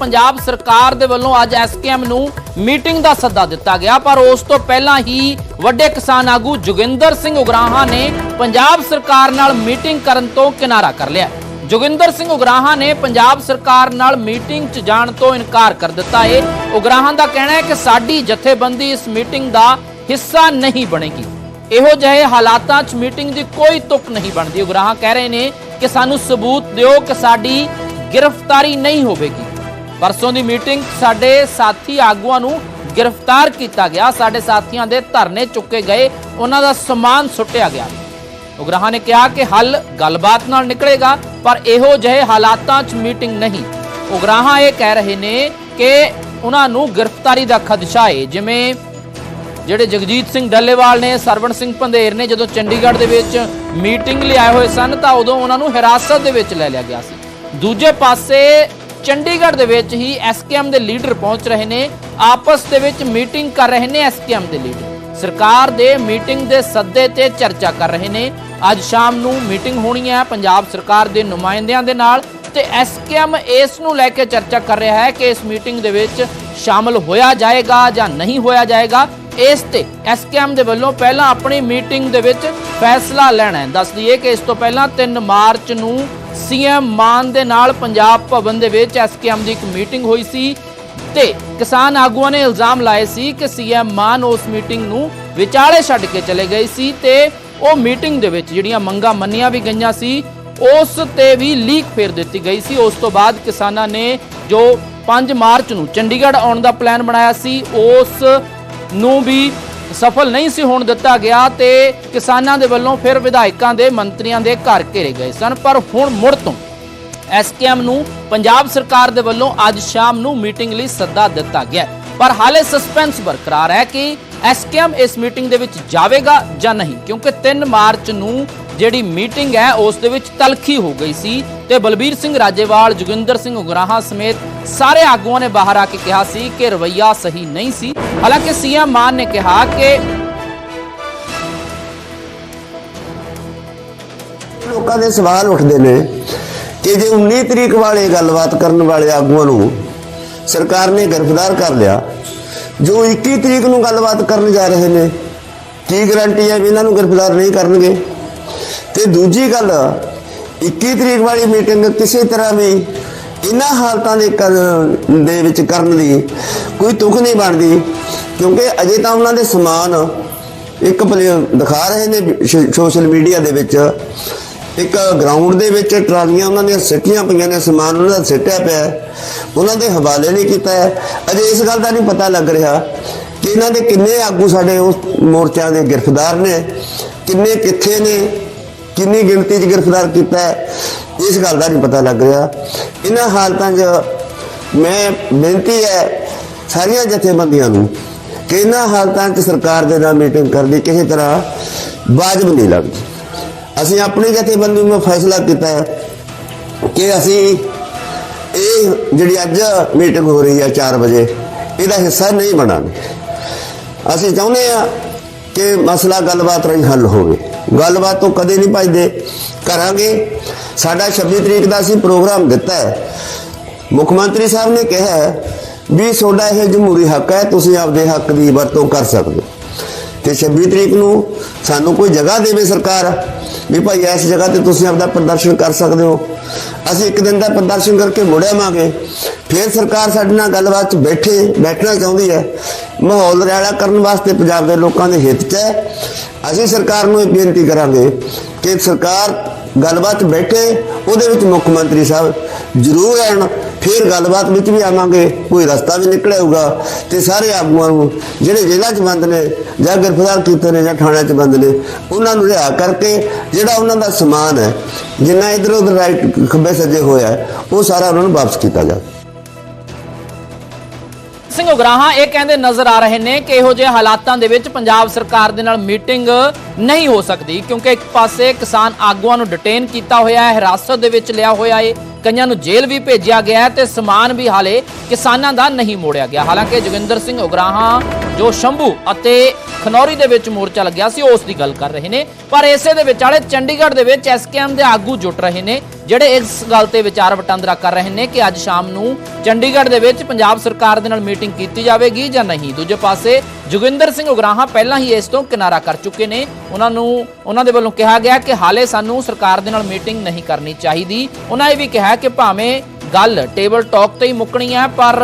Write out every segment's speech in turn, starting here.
ਪੰਜਾਬ ਸਰਕਾਰ ਦੇ ਵੱਲੋਂ ਅੱਜ ਐਸਕੇਐਮ ਨੂੰ ਮੀਟਿੰਗ ਦਾ ਸੱਦਾ ਦਿੱਤਾ ਗਿਆ, ਪਰ ਉਸ ਤੋਂ ਪਹਿਲਾਂ ਹੀ ਵੱਡੇ ਕਿਸਾਨ ਆਗੂ ਜੋਗਿੰਦਰ ਸਿੰਘ ਉਗਰਾਹਾਂ ਨੇ ਪੰਜਾਬ ਸਰਕਾਰ ਨਾਲ ਮੀਟਿੰਗ ਕਰਨ ਤੋਂ ਕਿਨਾਰਾ ਕਰ ਲਿਆ। ਜੋਗਿੰਦਰ ਸਿੰਘ ਉਗਰਾਹਾਂ ਨੇ ਪੰਜਾਬ ਸਰਕਾਰ ਨਾਲ ਮੀਟਿੰਗ 'ਚ ਜਾਣ ਤੋਂ ਇਨਕਾਰ ਕਰ ਦਿੱਤਾ ਹੈ ਉਗਰਾਹਾਂ ਦਾ ਕਹਿਣਾ ਹੈ ਕਿ ਸਾਡੀ ਜਥੇਬੰਦੀ ਇਸ ਮੀਟਿੰਗ ਦਾ ਹਿੱਸਾ ਨਹੀਂ ਬਣੇਗੀ। ਇਹੋ ਜਿਹੇ ਹਾਲਾਤਾਂ 'ਚ ਮੀਟਿੰਗ ਦੀ ਕੋਈ ਤੁਕ ਨਹੀਂ ਬਣਦੀ। ਉਗਰਾਹਾਂ ਕਹਿ ਰਹੇ ਨੇ ਕਿ ਸਾਨੂੰ ਸਬੂਤ ਦਿਓ ਕਿ ਸਾਡੀ ਗ੍ਰਿਫਤਾਰੀ ਨਹੀਂ ਹੋਵੇਗੀ। ਪਰਸੋਂ ਦੀ ਮੀਟਿੰਗ ਸਾਡੇ ਸਾਥੀ ਆਗੂਆਂ ਨੂੰ ਗ੍ਰਿਫਤਾਰ ਕੀਤਾ ਗਿਆ। ਸਾਡੇ ਸਾਥੀਆਂ ਦੇ ਧਰਨੇ ਚੁੱਕੇ ਗਏ। ਉਹਨਾਂ ਦਾ ਸਮਾਨ ਸੁੱਟਿਆ ਗਿਆ। ਉਗਰਾਹਾਂ ਨੇ ਕਿਹਾ ਕਿ ਹੱਲ ਗੱਲਬਾਤ ਨਾਲ ਨਿਕਲੇਗਾ, ਪਰ ਇਹੋ ਜਿਹੇ ਹਾਲਾਤਾਂ 'ਚ ਮੀਟਿੰਗ ਨਹੀਂ। ਉਗਰਾਹਾਂ ਇਹ ਕਹਿ ਰਹੇ ਨੇ ਕਿ ਉਹਨਾਂ ਨੂੰ ਗ੍ਰਿਫਤਾਰੀ ਦਾ ਖਦਸ਼ਾ ਹੈ ਜਿਵੇਂ ਜਿਹੜੇ ਜਗਜੀਤ ਸਿੰਘ ਡੱਲੇਵਾਲ ਨੇ, ਸਰਵਣ ਸਿੰਘ ਪੰਧੇਰ ਨੇ, ਜਦੋਂ ਚੰਡੀਗੜ੍ਹ ਦੇ ਵਿੱਚ ਮੀਟਿੰਗ ਲਈ ਆਏ ਹੋਏ ਸਨ, ਤਾਂ ਉਦੋਂ ਉਹਨਾਂ ਨੂੰ ਹਿਰਾਸਤ ਦੇ ਵਿੱਚ ਲੈ ਲਿਆ ਗਿਆ ਸੀ। ਦੂਜੇ ਪਾਸੇ ਚੰਡੀਗੜ੍ਹ ਦੇ ਵਿੱਚ ਹੀ ਐਸਕੇਐਮ ਦੇ ਲੀਡਰ ਪਹੁੰਚ ਰਹੇ ਨੇ। ਆਪਸ ਦੇ ਵਿੱਚ ਮੀਟਿੰਗ ਕਰ ਰਹੇ ਨੇ ਐਸਕੇਐਮ ਦੇ ਲੀਡਰ। ਸਰਕਾਰ ਦੇ ਮੀਟਿੰਗ ਦੇ ਸੱਦੇ ਤੇ ਚਰਚਾ ਕਰ ਰਹੇ ਨੇ। ਅੱਜ ਸ਼ਾਮ ਨੂੰ ਮੀਟਿੰਗ ਹੋਣੀ ਹੈ ਪੰਜਾਬ ਸਰਕਾਰ ਦੇ ਨੁਮਾਇੰਦਿਆਂ ਦੇ ਨਾਲ ਤੇ ਐਸਕੇਐਮ ਇਸ ਨੂੰ ਲੈ ਕੇ ਚਰਚਾ ਕਰ ਰਿਹਾ ਹੈ ਕਿ ਇਸ ਮੀਟਿੰਗ ਦੇ ਵਿੱਚ ਸ਼ਾਮਲ ਹੋਇਆ ਜਾਏਗਾ ਜਾਂ ਨਹੀਂ ਹੋਇਆ ਜਾਏਗਾ। ਇਸ ਤੇ ਐਸਕੇਐਮ ਦੇ ਵੱਲੋਂ ਪਹਿਲਾਂ ਆਪਣੀ ਮੀਟਿੰਗ ਦੇ ਵਿੱਚ ਫੈਸਲਾ ਲੈਣਾ ਹੈ। ਦੱਸ ਦਈਏ ਕਿ ਇਸ ਤੋਂ ਪਹਿਲਾਂ 3 ਮਾਰਚ ਨੂੰ ਸੀਐਮ ਮਾਨ ਦੇ ਨਾਲ ਪੰਜਾਬ ਭਵਨ ਦੇ ਵਿੱਚ ਐਸਕੇਐਮ ਦੀ ਇੱਕ ਮੀਟਿੰਗ ਹੋਈ ਸੀ ਤੇ ਕਿਸਾਨ ਆਗੂਆਂ ਨੇ ਇਲਜ਼ਾਮ ਲਾਏ ਸੀ ਕਿ ਸੀਐਮ ਮਾਨ ਉਸ ਮੀਟਿੰਗ ਨੂੰ ਵਿਚਾਲੇ ਛੱਡ ਕੇ ਚਲੇ ਗਏ ਸੀ ਤੇ ਉਹ ਮੀਟਿੰਗ ਦੇ ਵਿੱਚ ਜਿਹੜੀਆਂ ਮੰਗਾਂ ਮੰਨੀਆਂ ਵੀ ਗਈਆਂ ਸੀ, ਉਸ ਤੇ ਵੀ ਲੀਕ ਫੇਰ ਦਿੱਤੀ ਗਈ ਸੀ। ਉਸ ਤੋਂ ਬਾਅਦ ਕਿਸਾਨਾਂ ਨੇ ਜੋ 5 ਮਾਰਚ ਨੂੰ ਚੰਡੀਗੜ੍ਹ ਆਉਣ ਦਾ ਪਲਾਨ ਬਣਾਇਆ ਸੀ, ਉਸ ਨੂੰ ਵੀ ਸਫਲ ਨਹੀਂ ਸੀ ਹੋਣ ਦਿੱਤਾ ਗਿਆ ਤੇ ਕਿਸਾਨਾਂ ਦੇ ਵੱਲੋਂ ਫਿਰ ਵਿਧਾਇਕਾਂ ਦੇ ਮੰਤਰੀਆਂ ਦੇ ਘਰ ਘੇਰੇ ਗਏ ਸਨ, ਪਰ ਹੁਣ ਮੁੜ ਤੋਂ ਐਸਕੇਐਮ ਨੂੰ ਪੰਜਾਬ ਸਰਕਾਰ ਦੇ ਵੱਲੋਂ ਅੱਜ ਸ਼ਾਮ ਨੂੰ ਮੀਟਿੰਗ ਲਈ ਸੱਦਾ ਦਿੱਤਾ ਗਿਆ ਪਰ ਹਾਲੇ ਸਸਪੈਂਸ ਬਰਕਰਾਰ ਹੈ ਕਿ ਐਸਕੇਐਮ ਇਸ ਮੀਟਿੰਗ ਦੇ ਵਿੱਚ ਜਾਵੇਗਾ ਜਾਂ ਨਹੀਂ, ਕਿਉਂਕਿ 3 ਮਾਰਚ ਨੂੰ ਜਿਹੜੀ ਮੀਟਿੰਗ ਹੈ, ਉਸ ਦੇ ਵਿੱਚ ਤਲਖੀ ਹੋ ਗਈ ਸੀ ਤੇ ਬਲਬੀਰ ਸਿੰਘ ਰਾਜੇਵਾਲ, ਜੋਗਿੰਦਰ ਸਿੰਘ ਉਗਰਾਹਾਂ ਸਮੇਤ ਸਾਰੇ ਆਗੂਆਂ ਨੇ ਬਾਹਰ ਆ ਕੇ ਕਿਹਾ ਸੀ ਕਿ ਰਵਈਆ ਸਹੀ ਨਹੀਂ ਸੀ। ਹਾਲਾਂਕਿ ਸੀਐਮ ਮਾਨ ਨੇ ਕਿਹਾ ਕਿ ਲੋਕਾਂ ਦੇ ਸਵਾਲ ਉੱਠਦੇ ਨੇ ਕਿ ਜੇ 19 ਤਰੀਕ ਵਾਲੇ ਗੱਲਬਾਤ ਕਰਨ ਵਾਲੇ ਆਗੂਆਂ ਨੂੰ ਸਰਕਾਰ ਨੇ ਗ੍ਰਿਫਤਾਰ ਕਰ ਲਿਆ, ਜੋ 21 ਤਰੀਕ ਨੂੰ ਗੱਲਬਾਤ ਕਰਨ ਜਾ ਰਹੇ ਨੇ, ਕੀ ਗਰੰਟੀ ਹੈ ਵੀ ਇਹਨਾਂ ਨੂੰ ਗ੍ਰਿਫਤਾਰ ਨਹੀਂ ਕਰਨਗੇ? ਤੇ ਦੂਜੀ ਗੱਲ 21 ਤਰੀਕ ਵਾਲੀ ਮੀਟਿੰਗ ਕਿਸੇ ਤਰ੍ਹਾਂ ਵੀ ਇਹਨਾਂ ਹਾਲਤਾਂ ਦੇ ਕਰ- ਦੇ ਵਿੱਚ ਕਰਨ ਦੀ ਕੋਈ ਤੁਕ ਨਹੀਂ ਬਣਦੀ, ਕਿਉਂਕਿ ਅਜੇ ਤਾਂ ਉਹਨਾਂ ਦੇ ਸਮਾਨ ਇੱਕ ਪਲੇ ਦਿਖਾ ਰਹੇ ਨੇ ਸੋਸ਼ਲ ਮੀਡੀਆ ਦੇ ਵਿੱਚ। ਇੱਕ ਗਰਾਊਂਡ ਦੇ ਵਿੱਚ ਟਰਾਲੀਆਂ ਉਹਨਾਂ ਦੀਆਂ ਸਿੱਟੀਆਂ ਪਈਆਂ ਨੇ, ਸਮਾਨ ਉਹਨਾਂ ਦਾ ਸਿੱਟਿਆ ਪਿਆ ਉਹਨਾਂ ਦੇ ਹਵਾਲੇ ਨਹੀਂ ਕੀਤਾ ਹੈ। ਅਜੇ ਇਸ ਗੱਲ ਦਾ ਨਹੀਂ ਪਤਾ ਲੱਗ ਰਿਹਾ ਕਿ ਇਹਨਾਂ ਦੇ ਕਿੰਨੇ ਆਗੂ ਸਾਡੇ ਉਸ ਮੋਰਚਿਆਂ ਦੇ ਗ੍ਰਿਫਤਾਰ ਨੇ, ਕਿੰਨੇ ਕਿੱਥੇ ਨੇ ਕਿੰਨੀ ਗਿਣਤੀ 'ਚ ਗ੍ਰਿਫਤਾਰ ਕੀਤਾ ਹੈ, ਇਸ ਗੱਲ ਦਾ ਨਹੀਂ ਪਤਾ ਲੱਗ ਰਿਹਾ। ਇਹਨਾਂ ਹਾਲਤਾਂ 'ਚ ਮੈਂ ਬੇਨਤੀ ਹੈ ਸਾਰੀਆਂ ਜਥੇਬੰਦੀਆਂ ਨੂੰ ਕਿ ਇਹਨਾਂ ਹਾਲਤਾਂ 'ਚ ਸਰਕਾਰ ਦੇ ਨਾਲ ਮੀਟਿੰਗ ਕਰਨੀ ਕਿਸੇ ਤਰ੍ਹਾਂ ਵਾਜਬ ਨਹੀਂ ਲੱਗਦੀ। ਅਸੀਂ ਆਪਣੀ ਜਥੇਬੰਦੀ ਨੂੰ ਫੈਸਲਾ ਕੀਤਾ ਹੈ ਕਿ ਅਸੀਂ ਇਹ ਜਿਹੜੀ ਅੱਜ ਮੀਟਿੰਗ ਹੋ ਰਹੀ ਹੈ 4 ਵਜੇ, ਇਹਦਾ ਹਿੱਸਾ ਨਹੀਂ ਬਣਾਂਗੇ। ਅਸੀਂ ਚਾਹੁੰਦੇ ਆ ਕਿ ਮਸਲਾ ਗੱਲਬਾਤ ਰਾਹੀਂ ਹੱਲ ਹੋਵੇ। ਗੱਲਬਾਤ ਤੋਂ ਕਦੇ ਨਹੀਂ ਭਜਦੇ। ਕਰਾਂਗੇ। ਸਾਡਾ 26 ਤਰੀਕ ਦਾ ਅਸੀਂ ਪ੍ਰੋਗਰਾਮ ਦਿੱਤਾ ਹੈ। ਮੁੱਖ ਮੰਤਰੀ ਸਾਹਿਬ ਨੇ ਕਿਹਾ ਵੀ ਤੁਹਾਡਾ ਇਹ ਜਮਹੂਰੀ ਹੱਕ ਹੈ, ਤੁਸੀਂ ਆਪਦੇ ਹੱਕ ਦੀ ਵਰਤੋਂ ਕਰ ਸਕਦੇ ਹੋ। ਤੇ 26 ਤਰੀਕ ਨੂੰ ਸਾਨੂੰ ਕੋਈ ਜਗ੍ਹਾ ਦੇਵੇ ਸਰਕਾਰ ਵੀ ਭਾਈ ਇਸ ਜਗ੍ਹਾ ਤੇ ਤੁਸੀਂ ਆਪਦਾ ਪ੍ਰਦਰਸ਼ਨ ਕਰ ਸਕਦੇ ਹੋ। ਅਸੀਂ ਇੱਕ ਦਿਨ ਦਾ ਪ੍ਰਦਰਸ਼ਨ ਕਰਕੇ ਮੁੜ ਆਵਾਂਗੇ। ਫਿਰ ਸਰਕਾਰ ਸਾਡੇ ਨਾਲ ਗੱਲਬਾਤ 'ਚ ਬੈਠੇ, ਬੈਠਣਾ ਚਾਹੁੰਦੀ ਹੈ। ਮਾਹੌਲ ਰਿਆਲਾ ਕਰਨ ਵਾਸਤੇ ਪੰਜਾਬ ਦੇ ਲੋਕਾਂ ਦੇ ਹਿੱਤ 'ਚ ਹੈ। ਅਸੀਂ ਸਰਕਾਰ ਨੂੰ ਇਹ ਬੇਨਤੀ ਕਰਾਂਗੇ ਕਿ ਸਰਕਾਰ ਗੱਲਬਾਤ 'ਚ ਬੈਠੇ, ਉਹਦੇ ਵਿੱਚ ਮੁੱਖ ਮੰਤਰੀ ਸਾਹਿਬ ਜ਼ਰੂਰ ਆਣ ਫਿਰ ਗੱਲਬਾਤ ਵਿੱਚ ਵੀ ਆਵਾਂਗੇ, ਕੋਈ ਰਸਤਾ ਵੀ ਨਿਕਲੇਗਾ ਤੇ ਸਾਰੇ ਆਗੂਆਂ ਨੂੰ, ਜਿਹੜੇ ਜੇਲ੍ਹਾਂ 'ਚ ਬੰਦ ਨੇ ਜਾਂ ਗ੍ਰਿਫਤਾਰ ਕੀਤੇ ਨੇ ਜਾਂ ਥਾਣਿਆਂ 'ਚ ਬੰਦ ਨੇ, ਉਹਨਾਂ ਨੂੰ ਲਿਆ ਕਰਕੇ ਜਿਹੜਾ ਉਹਨਾਂ ਦਾ ਸਮਾਨ ਹੈ, ਜਿੰਨਾ ਇਧਰ ਉਧਰ ਰਾਈਟ ਖੱਬੇ ਸੱਜੇ ਹੋਇਆ ਉਹ ਸਾਰਾ ਉਹਨਾਂ ਨੂੰ ਵਾਪਸ ਕੀਤਾ ਜਾਵੇ। ਸਿੰਘ ਉਗਰਾਹਾਂ ਇਹ ਕਹਿੰਦੇ ਨਜ਼ਰ ਆ ਰਹੇ ਨੇ ਕਿ ਇਹੋ ਜਿਹੇ ਹਾਲਾਤਾਂ ਦੇ ਵਿੱਚ ਪੰਜਾਬ ਸਰਕਾਰ ਦੇ ਨਾਲ ਮੀਟਿੰਗ ਨਹੀਂ ਹੋ ਸਕਦੀ, ਕਿਉਂਕਿ ਇੱਕ ਪਾਸੇ ਕਿਸਾਨ ਆਗੂਆਂ ਨੂੰ ਡਿਟੇਨ ਕੀਤਾ ਹੋਇਆ ਹੈ, ਹਿਰਾਸਤ ਦੇ ਵਿੱਚ ਲਿਆ ਹੋਇਆ ਹੈ ਕਈਆਂ ਨੂੰ ਜੇਲ੍ਹ ਵੀ ਭੇਜਿਆ ਗਿਆ ਹੈ ਤੇ ਸਮਾਨ ਵੀ ਹਾਲੇ ਕਿਸਾਨਾਂ ਦਾ ਨਹੀਂ ਮੋੜਿਆ ਗਿਆ। ਹਾਲਾਂਕਿ ਜੋਗਿੰਦਰ ਸਿੰਘ ਉਗਰਾਹਾਂ, ਜੋ ਸ਼ੰਭੂ ਅਤੇ ਖਨੌਰੀ ਦੇ ਵਿੱਚ ਮੋਰਚਾ ਲੱਗਿਆ ਸੀ, ਉਸ ਦੀ ਗੱਲ ਕਰ ਰਹੇ ਨੇ। ਪਰ ਇਸੇ ਦੇ ਵਿਚਾਲੇ ਚੰਡੀਗੜ੍ਹ ਦੇ ਵਿੱਚ ਐਸਕੇਐਮ ਦੇ ਆਗੂ ਜੁਟ ਰਹੇ ਨੇ, ਜਿਹੜੇ ਇਸ ਗੱਲ ਤੇ ਵਿਚਾਰ ਵਟਾਂਦਰਾ ਕਰ ਰਹੇ ਨੇ ਕਿ ਅੱਜ ਸ਼ਾਮ ਨੂੰ ਚੰਡੀਗੜ੍ਹ ਦੇ ਵਿੱਚ ਪੰਜਾਬ ਸਰਕਾਰ ਦੇ ਨਾਲ ਮੀਟਿੰਗ ਕੀਤੀ ਜਾਵੇਗੀ ਜਾਂ ਨਹੀਂ। ਦੂਜੇ ਪਾਸੇ, ਜੋਗਿੰਦਰ ਸਿੰਘ ਉਗਰਾਹਾਂ ਪਹਿਲਾਂ ਹੀ ਇਸ ਤੋਂ ਕਿਨਾਰਾ ਕਰ ਚੁੱਕੇ ਨੇ। ਉਹਨਾਂ ਨੂੰ, ਉਹਨਾਂ ਦੇ ਵੱਲੋਂ ਕਿਹਾ ਗਿਆ ਕਿ ਹਾਲੇ ਸਾਨੂੰ ਸਰਕਾਰ ਦੇ ਨਾਲ ਮੀਟਿੰਗ ਨਹੀਂ ਕਰਨੀ ਚਾਹੀਦੀ। ਉਹਨਾਂ ਇਹ ਵੀ ਕਿਹਾ ਕਿ ਭਾਵੇਂ ਗੱਲ ਟੇਬਲ ਟਾਕ ਤੇ ਹੀ ਮੁੱਕਣੀ ਹੈ, ਪਰ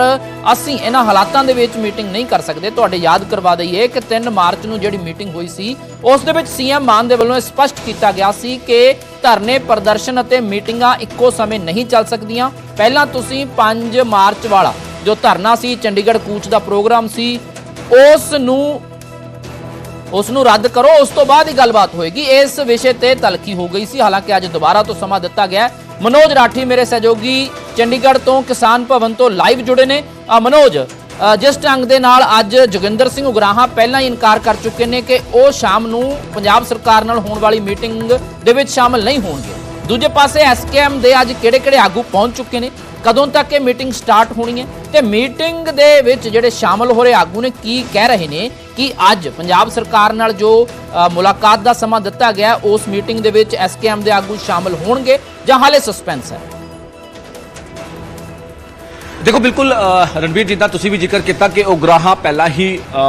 ਅਸੀਂ ਇਹਨਾਂ ਹਾਲਾਤਾਂ ਦੇ ਵਿੱਚ ਮੀਟਿੰਗ ਨਹੀਂ ਕਰ ਸਕਦੇ। ਤੁਹਾਡੇ ਯਾਦ ਕਰਵਾ ਦਈਏ ਕਿ 3 ਮਾਰਚ ਨੂੰ ਜਿਹੜੀ ਮੀਟਿੰਗ ਹੋਈ ਸੀ, ਉਸ ਦੇ ਵਿੱਚ ਸੀਐਮ ਮਾਨ ਦੇ ਵੱਲੋਂ ਸਪਸ਼ਟ ਕੀਤਾ ਗਿਆ ਸੀ ਕਿ ਧਰਨੇ ਪ੍ਰਦਰਸ਼ਨ ਅਤੇ ਮੀਟਿੰਗਾਂ ਇੱਕੋ ਸਮੇਂ ਨਹੀਂ ਚੱਲ ਸਕਦੀਆਂ। ਪਹਿਲਾਂ ਤੁਸੀਂ 5 ਮਾਰਚ ਵਾਲਾ ਜੋ ਧਰਨਾ ਸੀ, ਚੰਡੀਗੜ੍ਹ ਕੂਚ ਦਾ ਪ੍ਰੋਗਰਾਮ ਸੀ, ਉਸ ਨੂੰ ਉਸ ਨੂੰ ਰੱਦ ਕਰੋ, ਉਸ ਤੋਂ ਬਾਅਦ ਹੀ ਗੱਲਬਾਤ ਹੋਏਗੀ। ਇਸ ਵਿਸ਼ੇ ਤੇ ਤਲਖੀ ਹੋ ਗਈ ਸੀ। ਹਾਲਾਂਕਿ ਅੱਜ ਦੁਬਾਰਾ ਤੋਂ ਸਮਾਂ ਦਿੱਤਾ ਗਿਆ ਮਨੋਜ ਰਾਠੀ ਮੇਰੇ ਸਹਿਯੋਗੀ ਚੰਡੀਗੜ੍ਹ ਤੋਂ ਕਿਸਾਨ ਭਵਨ ਤੋਂ ਲਾਈਵ ਜੁੜੇ ਨੇ। ਅ, ਮਨੋਜ ਜਿਸ ਢੰਗ ਦੇ ਨਾਲ ਅੱਜ ਜੋਗਿੰਦਰ ਸਿੰਘ ਉਗਰਾਹਾਂ ਪਹਿਲਾਂ ਹੀ ਇਨਕਾਰ ਕਰ ਚੁੱਕੇ ਨੇ ਕਿ ਉਹ ਸ਼ਾਮ ਨੂੰ ਪੰਜਾਬ ਸਰਕਾਰ ਨਾਲ ਹੋਣ ਵਾਲੀ ਮੀਟਿੰਗ ਦੇ ਵਿੱਚ ਸ਼ਾਮਲ ਨਹੀਂ ਹੋਣਗੇ। ਦੂਜੇ ਪਾਸੇ ਐਸਕੇਐਮ ਦੇ ਅੱਜ ਕਿਹੜੇ-ਕਿਹੜੇ ਆਗੂ ਪਹੁੰਚ ਚੁੱਕੇ ਨੇ? ਕਦੋਂ ਤੱਕ ਇਹ ਮੀਟਿੰਗ ਸਟਾਰਟ ਹੋਣੀ ਹੈ? ਤੇ ਮੀਟਿੰਗ ਦੇ ਵਿੱਚ ਜਿਹੜੇ ਸ਼ਾਮਲ ਹੋ ਰਹੇ ਆਗੂ ਨੇ ਕੀ ਕਹਿ ਰਹੇ ਨੇ? ਕਿ ਅੱਜ ਪੰਜਾਬ ਸਰਕਾਰ ਨਾਲ ਜੋ ਮੁਲਾਕਾਤ ਦਾ ਸਮਾਂ ਦਿੱਤਾ ਗਿਆ ਉਸ ਮੀਟਿੰਗ ਦੇ ਵਿੱਚ ਐਸਕੇਐਮ ਦੇ ਆਗੂ ਸ਼ਾਮਲ ਹੋਣਗੇ, ਜਾਂ ਹਾਲੇ ਸਸਪੈਂਸ ਹੈ? ਦੇਖੋ, ਬਿਲਕੁਲ ਰਣਵੀਰ ਜਿੱਦਾਂ ਤੁਸੀਂ ਵੀ ਜ਼ਿਕਰ ਕੀਤਾ ਕਿ ਉਗਰਾਹਾਂ ਪਹਿਲਾਂ ਹੀ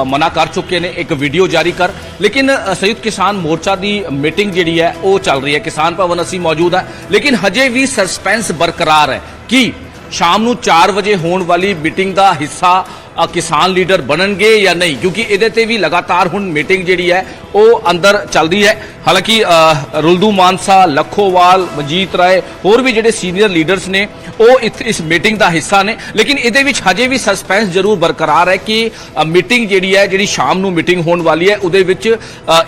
ਮਨਾ ਕਰ ਚੁੱਕੇ ਨੇ, ਇੱਕ ਵੀਡੀਓ ਜਾਰੀ ਕਰ। ਲੇਕਿਨ ਸੰਯੁਕਤ ਕਿਸਾਨ ਮੋਰਚਾ ਦੀ ਮੀਟਿੰਗ ਜਿਹੜੀ ਹੈ, ਉਹ ਚੱਲ ਰਹੀ ਹੈ। ਕਿਸਾਨ ਭਵਨ ਅਸੀਂ ਮੌਜੂਦ ਹੈ। ਲੇਕਿਨ ਹਜੇ ਵੀ ਸਸਪੈਂਸ ਬਰਕਰਾਰ ਹੈ ਕਿ ਸ਼ਾਮ ਨੂੰ 4 ਵਜੇ ਹੋਣ ਵਾਲੀ ਮੀਟਿੰਗ ਦਾ ਹਿੱਸਾ ਕਿਸਾਨ ਲੀਡਰ ਬਣਨਗੇ ਜਾਂ ਨਹੀਂ? ਕਿਉਂਕਿ ਇਹਦੇ ਤੇ ਵੀ ਲਗਾਤਾਰ ਹੁਣ ਮੀਟਿੰਗ ਜਿਹੜੀ ਹੈ, ਉਹ ਅੰਦਰ ਚੱਲਦੀ ਹੈ। ਹਾਲਾਂਕਿ ਰੁਲਦੂ ਮਾਨਸਾ, ਲੱਖੋਵਾਲ ਮਨਜੀਤ ਰਾਏ, ਹੋਰ ਵੀ ਜਿਹੜੇ ਸੀਨੀਅਰ ਲੀਡਰਸ ਨੇ, ਉਹ ਇੱਥ- ਇਸ ਮੀਟਿੰਗ ਦਾ ਹਿੱਸਾ ਨੇ। ਲੇਕਿਨ ਇਹਦੇ ਵਿੱਚ ਹਜੇ ਵੀ ਸਸਪੈਂਸ ਜ਼ਰੂਰ ਬਰਕਰਾਰ ਹੈ ਕਿ ਮੀਟਿੰਗ ਜਿਹੜੀ ਹੈ, ਜਿਹੜੀ ਸ਼ਾਮ ਨੂੰ ਮੀਟਿੰਗ ਹੋਣ ਵਾਲੀ ਹੈ, ਉਹਦੇ ਵਿੱਚ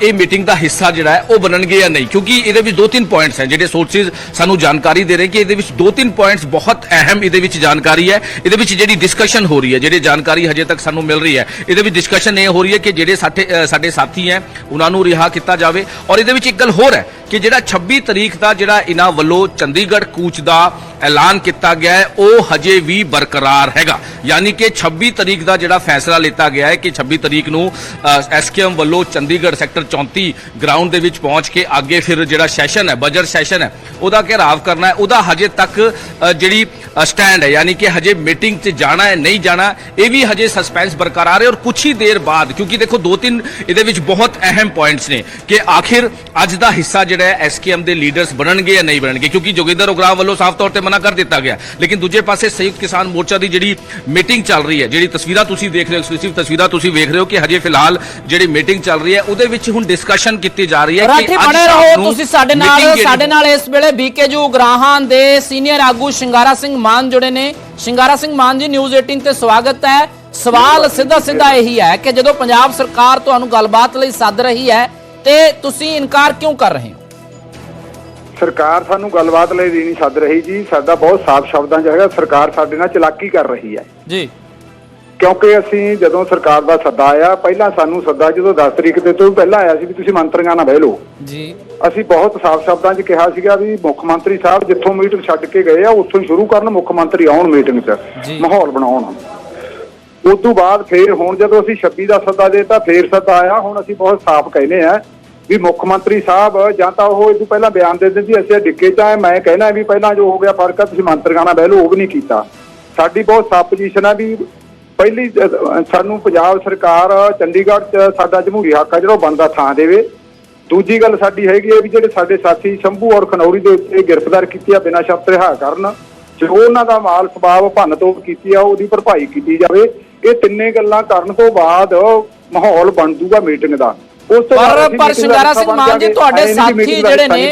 ਇਹ ਮੀਟਿੰਗ ਦਾ ਹਿੱਸਾ ਜਿਹੜਾ ਹੈ, ਉਹ ਬਣਨਗੇ ਜਾਂ ਨਹੀਂ? ਕਿਉਂਕਿ ਇਹਦੇ ਵਿੱਚ ਦੋ ਤਿੰਨ ਪੁਆਇੰਟਸ ਹੈ। ਜਿਹੜੇ ਸੋਰਸਿਸ ਸਾਨੂੰ ਜਾਣਕਾਰੀ ਦੇ ਰਹੇ ਕਿ ਇਹਦੇ ਵਿੱਚ ਦੋ ਤਿੰਨ ਪੁਆਇੰਟਸ ਬਹੁਤ ਅਹਿਮ ਇਹਦੇ ਵਿੱਚ ਜਾਣਕਾਰੀ ਹੈ। ਇਹਦੇ ਵਿੱਚ ਜਿਹੜੀ ਡਿਸਕਸ਼ਨ ਹੋ ਰਹੀ ਹੈ, ਜਿਹੜੇ ਜਾਣਕਾਰੀ ਹਜੇ ਤੱਕ ਸਾਨੂੰ ਮਿਲ ਰਹੀ ਹੈ। ਇਹਦੇ ਵਿੱਚ ਡਿਸਕਸ਼ਨ ਇਹ ਹੋ ਰਹੀ ਹੈ ਕਿ ਜਿਹੜੇ ਸਾਡੇ ਸਾਡੇ ਸਾਥੀ ਹੈ, ਉਹਨਾਂ ਨੂੰ ਰਿਹਾ ਕੀਤਾ ਜਾਵੇ। ਔਰ ਇਹਦੇ ਵਿੱਚ ਇੱਕ ਗੱਲ ਹੋਰ ਹੈ ਕਿ ਜਿਹੜਾ 26 ਤਰੀਕ ਦਾ ਜਿਹੜਾ ਇਹਨਾਂ ਵੱਲੋਂ ਚੰਡੀਗੜ੍ਹ ਕੂਚ ਦਾ ਐਲਾਨ ਕੀਤਾ ਗਿਆ ਹੈ, ਉਹ ਹਜੇ ਵੀ ਬਰਕਰਾਰ ਹੈਗਾ। ਯਾਨੀ ਕਿ 26 ਤਰੀਕ ਦਾ ਜਿਹੜਾ ਫੈਸਲਾ ਲਿੱਤਾ ਗਿਆ ਹੈ ਕਿ 26 ਤਰੀਕ ਨੂੰ ਐਸਕੇਐਮ ਵੱਲੋਂ ਚੰਡੀਗੜ੍ਹ ਸੈਕਟਰ 34 ਗਰਾਊਂਡ ਦੇ ਵਿੱਚ ਪਹੁੰਚ ਕੇ ਅੱਗੇ ਫਿਰ ਜਿਹੜਾ ਸੈਸ਼ਨ ਹੈ, ਬਜਟ ਸੈਸ਼ਨ ਹੈ, ਉਹਦਾ ਘੇਰਾਵ ਕਰਨਾ ਹੈ। ਉਹਦਾ ਹਜੇ ਤੱਕ ਜਿਹੜੀ ਸਟੈਂਡ ਹੈ, ਯਾਨੀ ਕਿ ਹਜੇ ਮੀਟਿੰਗ 'ਚ ਜਾਣਾ ਹੈ, ਨਹੀਂ ਜਾਣਾ, ਇਹ ਵੀ ਹਜੇ ਸਸਪੈਂਸ ਬਰਕਰਾਰ ਹੈ ਔਰ ਕੁਝ ਹੀ ਦੇਰ ਬਾਅਦ, ਕਿਉਂਕਿ ਦੇਖੋ ਦੋ ਤਿੰਨ ਇਹਦੇ ਵਿੱਚ ਬਹੁਤ ਅਹਿਮ ਪੁਆਇੰਟਸ ਨੇ ਕਿ ਆਖਿਰ ਅੱਜ ਦਾ ਹਿੱਸਾ ਜਿਹੜਾ ਹੈ ਐਸਕੇਐਮ ਦੇ ਲੀਡਰਸ ਬਣਨਗੇ ਜਾਂ ਨਹੀਂ ਬਣਨਗੇ, ਕਿਉਂਕਿ ਜੋਗਿੰਦਰ ਉਗਰਾਹ ਵੱਲੋਂ ਸਾਫ਼ ਤੌਰ ਤੇ ਮਨਾ ਕਰ ਦਿੱਤਾ ਗਿਆ। ਲੇਕਿਨ ਦੂਜੇ ਪਾਸੇ ਸੰਯੁਕਤ ਕਿਸਾਨ ਮੋਰਚਾ ਦੀ ਜਿਹੜੀ ਮੀਟਿੰਗ ਚੱਲ ਰਹੀ ਹੈ ਜਿਹੜੀ ਤਸਵੀਰਾਂ ਤੁਸੀਂ ਦੇਖ ਰਹੇ ਹੋ ਐਕਸਕਲੂਸਿਵ ਤਸਵੀਰਾਂ ਤੁਸੀਂ ਵੇਖ ਰਹੇ ਹੋ ਕਿ ਹਜੇ ਫਿਲਹਾਲ ਜਿਹੜੀ ਮੀਟਿੰਗ ਚੱਲ ਰਹੀ ਹੈ ਉਹਦੇ ਵਿੱਚ ਹੁਣ ਡਿਸਕਸ਼ਨ ਕੀਤੀ ਜਾ ਰਹੀ ਹੈ ਰਾਠੀ ਅੱਜ ਬਣੇ ਰਹੋ ਤੁਸੀਂ ਸਾਡੇ ਨਾਲ ਸਾਡੇ ਨਾਲ ਇਸ ਵੇਲੇ ਬੀਕੇਜੂ ਉਗਰਾਹਾਂ ਦੇ ਸੀਨੀਅਰ ਆਗੂ ਸ਼ਿੰਗਾਰਾ ਸਿੰਘ ਮਾਨ ਜੁੜੇ ਨੇ। ਸ਼ਿੰਗਾਰਾ ਸਿੰਘ ਮਾਨ ਜੀ ਨਿਊਜ਼ 18 ਤੇ ਸਵਾਗਤ ਹੈ। ਸਵਾਲ ਸਿੱਧਾ ਸਿੱਧਾ ਇਹੀ ਹੈ ਕਿ ਜਦੋਂ ਪੰਜਾਬ ਸਰਕਾਰ ਤੁਹਾਨੂੰ ਗੱਲਬਾਤ ਲਈ ਸੱਦ ਰਹੀ ਹੈ ਤੇ ਤੁਸੀਂ ਇਨਕਾਰ ਕਿਉਂ ਕਰ ਰਹੇ ਹੋ? ਸਰਕਾਰ ਸਾਨੂੰ ਗੱਲਬਾਤ ਲਈ ਨਹੀਂ ਸੱਦ ਰਹੀ ਜੀ। ਸਾਡਾ ਬਹੁਤ ਸਾਫ਼ ਸ਼ਬਦਾਂ 'ਚ ਹੈਗਾ ਸਰਕਾਰ ਸਾਡੇ ਨਾਲ ਚਲਾਕੀ ਕਰ ਰਹੀ ਹੈ। ਜੀ। ਕਿਉਂਕਿ ਅਸੀਂ ਜਦੋਂ ਸਰਕਾਰ ਦਾ ਸੱਦਾ ਆਇਆ ਪਹਿਲਾਂ ਸਾਨੂੰ ਸੱਦਾ ਜਦੋਂ 10 ਤਰੀਕ ਦੇ ਤੋਂ ਪਹਿਲਾਂ ਆਇਆ ਸੀ ਵੀ ਤੁਸੀਂ ਮੰਤਰੀਆਂ ਨਾਲ ਬਹਿ ਲਓ। ਜੀ। ਅਸੀਂ ਬਹੁਤ ਸਾਫ਼ ਸ਼ਬਦਾਂ 'ਚ ਕਿਹਾ ਸੀਗਾ ਵੀ ਮੁੱਖ ਮੰਤਰੀ ਸਾਹਿਬ ਜਿੱਥੋਂ ਮੀਟਿੰਗ ਛੱਡ ਕੇ ਗਏ ਆ ਉੱਥੋਂ ਹੀ ਸ਼ੁਰੂ ਕਰਨ ਮੁੱਖ ਮੰਤਰੀ ਆਉਣ ਮੀਟਿੰਗ 'ਚ। ਮਾਹੌਲ ਬਣਾਉਣ। ਉਸ ਤੋਂ ਬਾਅਦ ਫੇਰ ਹੁਣ ਜਦੋਂ ਅਸੀਂ 26 ਦਾ ਸੱਦਾ ਦੇਤਾ ਫੇਰ ਸੱਦਾ ਆਇਆ ਹੁਣ ਅਸੀਂ ਬਹੁਤ ਸਾਫ਼ ਕਹਿੰਦੇ ਆ ਵੀ ਮੁੱਖ ਮੰਤਰੀ ਸਾਹਿਬ, ਜਾਂ ਤਾਂ ਉਹ ਇਹ ਤੋਂ ਪਹਿਲਾਂ ਬਿਆਨ ਦੇ ਦਿੰਦੇ ਅਸੀਂ ਡਿੱਕੇ ਚ ਆਏ ਮੈਂ ਕਹਿਣਾ ਵੀ ਪਹਿਲਾਂ ਜੋ ਹੋ ਗਿਆ ਫ਼ਰਕ ਆ, ਤੁਸੀਂ ਮੰਤਰੀਆਂ ਨਾਲ ਬਹਿ ਲਓ, ਉਹ ਵੀ ਨਹੀਂ ਕੀਤਾ। ਸਾਡੀ ਬਹੁਤ ਸਾਫ਼ ਪੋਜੀਸ਼ਨ ਆ ਵੀ ਪਹਿਲੀ, ਸਾਨੂੰ ਪੰਜਾਬ ਸਰਕਾਰ ਚੰਡੀਗੜ੍ਹ ਚ ਸਾਡਾ ਜਮਹੂਰੀ ਹੱਕ ਆ, ਜਿਹੜਾ ਉਹ ਬੰਦਾ ਥਾਂ ਦੇਵੇ। ਦੂਜੀ ਗੱਲ ਸਾਡੀ ਹੈਗੀ ਹੈ ਵੀ ਜਿਹੜੇ ਸਾਡੇ ਸਾਥੀ ਸ਼ੰਭੂ ਔਰ ਖਨੌਰੀ ਦੇ ਉੱਤੇ ਗ੍ਰਿਫਤਾਰ ਕੀਤੀ ਆ, ਬਿਨਾਂ ਸ਼ਰਤ ਰਿਹਾ ਕਰਨ, ਜੋ ਉਹਨਾਂ ਦਾ ਮਾਲ ਸਬਾਬ ਭੰਨ ਤੋੜ ਕੀਤੀ ਆ, ਉਹਦੀ ਭਰਪਾਈ ਕੀਤੀ ਜਾਵੇ, ਇਹ ਤਿੰਨੇ ਗੱਲਾਂ ਕਰਨ ਤੋਂ ਬਾਅਦ ਮਾਹੌਲ ਬਣ ਜੂਗਾ ਮੀਟਿੰਗ ਦਾ। ਉਸ ਤੋਂ ਪਰ ਪਰ ਸ਼ਿੰਗਾਰਾ ਸਿੰਘ ਮਾਨ ਜੀ। ਤੁਹਾਡੇ ਸਾਥੀ ਜਿਹੜੇ ਨੇ,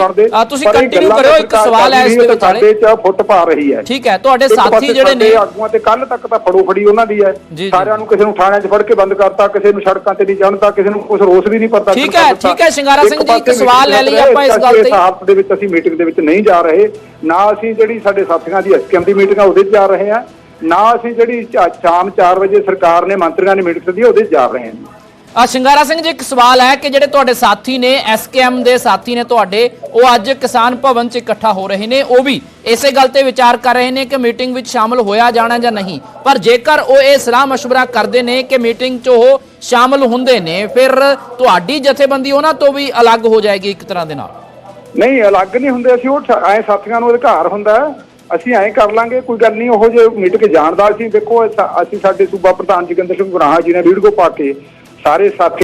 ਤੁਸੀਂ ਗੱਲਾਂ ਕਰਿਓ, ਇੱਕ ਸਵਾਲ ਹੈ ਇਸ ਦੇ ਹੈ, ਵਿਚਾਲੇ। ਸਾਡੇ ਚ ਫੁੱਟ ਪਾ ਰਹੀ ਹੈ ਠੀਕ ਹੈ ਤੁਹਾਡੇ ਸਾਥੀ ਜਿਹੜੇ ਨੇ ਆਗੂਆਂ ਤੇ ਕੱਲ ਤੱਕ ਤਾਂ ਫੜੋ ਫੜੀ ਉਹਨਾਂ ਦੀ ਹੈ। ਸਾਰਿਆਂ ਨੂੰ ਕਿਸੇ ਨੂੰ ਥਾਣਿਆਂ 'ਚ ਫੜ ਕੇ ਬੰਦ ਕਰਤਾ ਕਿਸੇ ਨੂੰ ਸੜਕਾਂ ਤੇ ਨਹੀਂ ਜਾਣਦਾ ਕਿਸੇ ਨੂੰ ਕੁਝ ਰੋਸ ਵੀ ਨਹੀਂ ਪਤਾ ਠੀਕ ਹੈ, ਠੀਕ ਹੈ, ਸ਼ਿੰਗਾਰਾ ਸਿੰਘ ਜੀ, ਇੱਕ ਸਵਾਲ ਲੈ ਲਈ ਆਪਾਂ ਇਸ ਗੱਲ ਤੇ। ਹਾਲਤ ਦੇ ਵਿੱਚ ਅਸੀਂ ਮੀਟਿੰਗ ਦੇ ਵਿੱਚ ਨਹੀਂ ਜਾ ਰਹੇ ਨਾ ਅਸੀਂ ਜਿਹੜੀ ਸਾਡੇ ਸਾਥੀਆਂ ਦੀ ਐਸਕੇਐਮ ਦੀ ਮੀਟਿੰਗ ਆ ਉਹਦੇ 'ਚ ਜਾ ਰਹੇ ਹਾਂ ਨਾ ਅਸੀਂ ਜਿਹੜੀ ਸ਼ਾਮ 4 ਵਜੇ ਸਰਕਾਰ ਨੇ ਮੰਤਰੀਆਂ ਨੇ ਮੀਟਿੰਗ ਸੱਦੀ ਉਹਦੇ 'ਚ ਜਾ ਰਹੇ ਹਾਂ ਆ ਸ਼ਿੰਗਾਰਾ ਸਿੰਘ ਜੀ ਇੱਕ ਸਵਾਲ ਹੈ ਕਿ ਜਿਹੜੇ ਤੁਹਾਡੇ ਸਾਥੀ ਨੇ ਐਸਕੇਐਮ ਦੇ ਸਾਥੀ ਨੇ ਤੁਹਾਡੇ ਉਹ ਅੱਜ ਕਿਸਾਨ ਭਵਨ 'ਚ ਇਕੱਠਾ ਹੋ ਰਹੇ ਨੇ ਉਹ ਵੀ ਇਸੇ ਗੱਲ ਤੇ ਵਿਚਾਰ ਕਰ ਰਹੇ ਨੇ ਕਿ ਮੀਟਿੰਗ ਵਿੱਚ ਸ਼ਾਮਲ ਹੋਇਆ ਜਾਣਾ ਜਾਂ ਨਹੀਂ ਪਰ ਜੇਕਰ ਉਹ ਇਹ ਸਲਾਹ مشورہ ਕਰਦੇ ਨੇ ਕਿ ਮੀਟਿੰਗ 'ਚ ਉਹ ਸ਼ਾਮਲ ਹੁੰਦੇ ਨੇ ਫਿਰ ਤੁਹਾਡੀ ਜਥੇਬੰਦੀ ਉਹਨਾਂ ਤੋਂ ਵੀ ਅਲੱਗ ਹੋ ਜਾਏਗੀ ਇੱਕ ਤਰ੍ਹਾਂ ਦੇ ਨਾਲ ਨਹੀਂ ਅਲੱਗ ਨਹੀਂ ਹੁੰਦੇ ਅਸੀਂ ਉਹ ਐ ਸਾਥੀਆਂ ਨੂੰ ਅਧਿਕਾਰ ਹੁੰਦਾ ਹੈ। ਅਸੀਂ ਐਂ ਕਰ ਲਾਂਗੇ ਕੋਈ ਗੱਲ ਨਹੀਂ ਉਹ ਜੇ ਮੀਟਿੰਗ ਜਾਣਦਾ ਸੀ ਦੇਖੋ ਇਹ ਸਾ- ਅਸੀਂ ਸਾਡੇ ਸੂਬਾ ਪ੍ਰਧਾਨ ਜੋਗਿੰਦਰ ਸਿੰਘ ਗੁਰਾਹਾ ਜੀ ਨੇ ਵੀਡੀਓ ਪਾ ਕੇ ਸਾਰੇ ਸਾਥੀ